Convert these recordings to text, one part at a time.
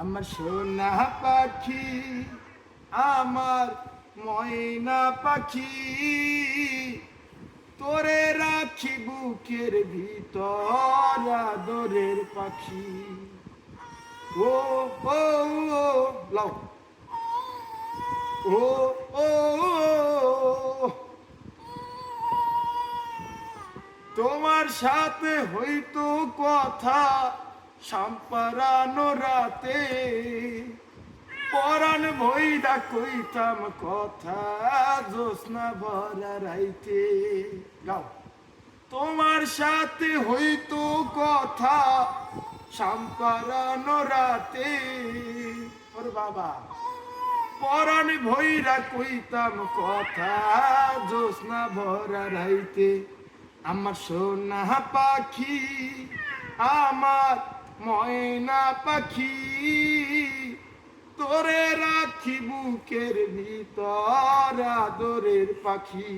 আমার সোনা পাখি, আমার ময়না পাখি, তোরে রাখি বুকের ভিতর আদরের পাখি। ও ও লাও। ও ও। তোমার সাথে হইতো কথা সাম্পারানো রাতে পরাণ ভইদা কইতাম কথা জোসনা ভরা রাইতে। গাও তোমার সাথে হইতো কথা, সাম্পারানো রাতে। ওর বাবা, পরাণ ভৈরা কইতাম কথা জোসনা ভরা রাইতে। আমার সোনা পাখি, আমার ময়না পাখি, তোরে রাখি বুকের ভিতর আদরের পাখি।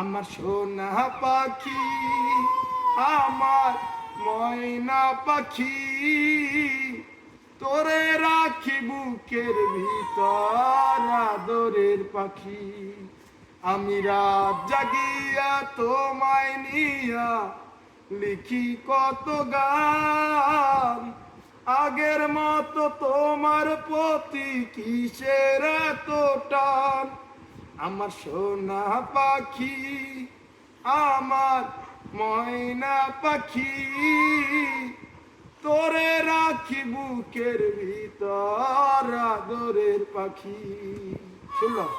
আমার সোনা পাখি, আমার ময়না পাখি, তোরে রাখি বুকের ভিতর আদরের পাখি। আমি রাত জাগিয়া তোমায় নিয়া লিখি কত গান? আগের মতো তোমার প্রতি কিসের টান? আমার সোনা পাখি, আমার ময়না পাখি, তোরে রাখি বুকের ভিতর আদরের পাখি। শুনলাম?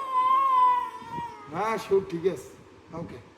হ্যাঁ সুর ঠিক আছে। ওকে